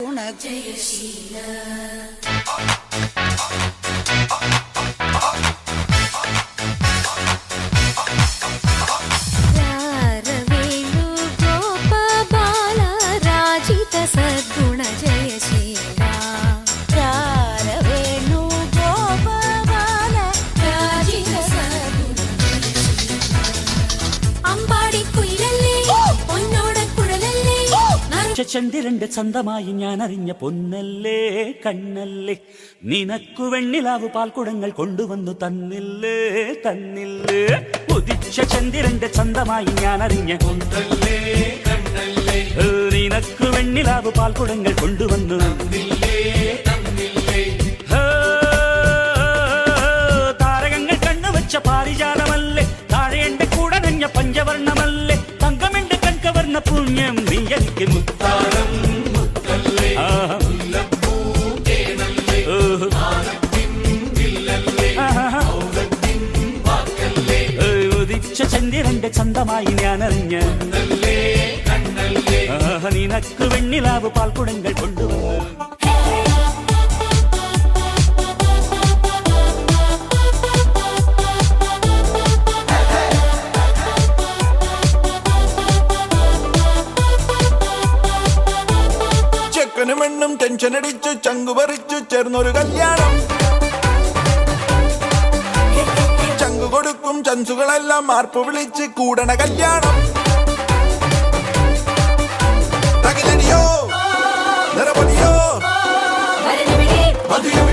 உனக்கு ചന്ദ്രന്റെ ചന്തമായി ഞാൻ അറിഞ്ഞ പൊന്നല്ലേ കണ്ണല്ലേ. നിനക്കു വെണ്ണിലാവ് പാൽക്കുടങ്ങൾ കൊണ്ടുവന്നു തന്നില്ലേ തന്നില്ലേ. ഉദിച്ച ചന്ദ്രന്റെ ചന്തമായി ഞാൻ അറിഞ്ഞ പൊന്നല്ലേ കണ്ണല്ലേ നിനക്കു വെണ്ണിലാവ് പാൽക്കുടങ്ങൾ കൊണ്ടുവന്നു തന്നില്ലേ താരകങ്ങൾ കണ്ണുവച്ച പാരിജാതമല്ലേ. താഴെ എന്റെ കൂടെ നഞ്ഞ പഞ്ചവർണമല്ലേ. തങ്കമെന്റെ കൺകവർണ പുണ്യം ചന്ദ്രന്റെ ചന്തമായി ഞാൻ അറിഞ്ഞ നിനക്ക് വെണ്ണിലാവ് പാൽക്കുടങ്ങൾ കൊണ്ടുവന്നു ചെക്കനും പെണ്ണും ടെൻഷൻ അടിച്ചു ചങ്കു പറിച്ചു ചേർന്നൊരു കല്യാണം. കൊടുക്കും ചൻസുകളെല്ലാം മാർപ്പ് വിളിച്ച് കൂടണ കല്യാണം തകിലടിയോ നിറപൊടിയോ മതിയോ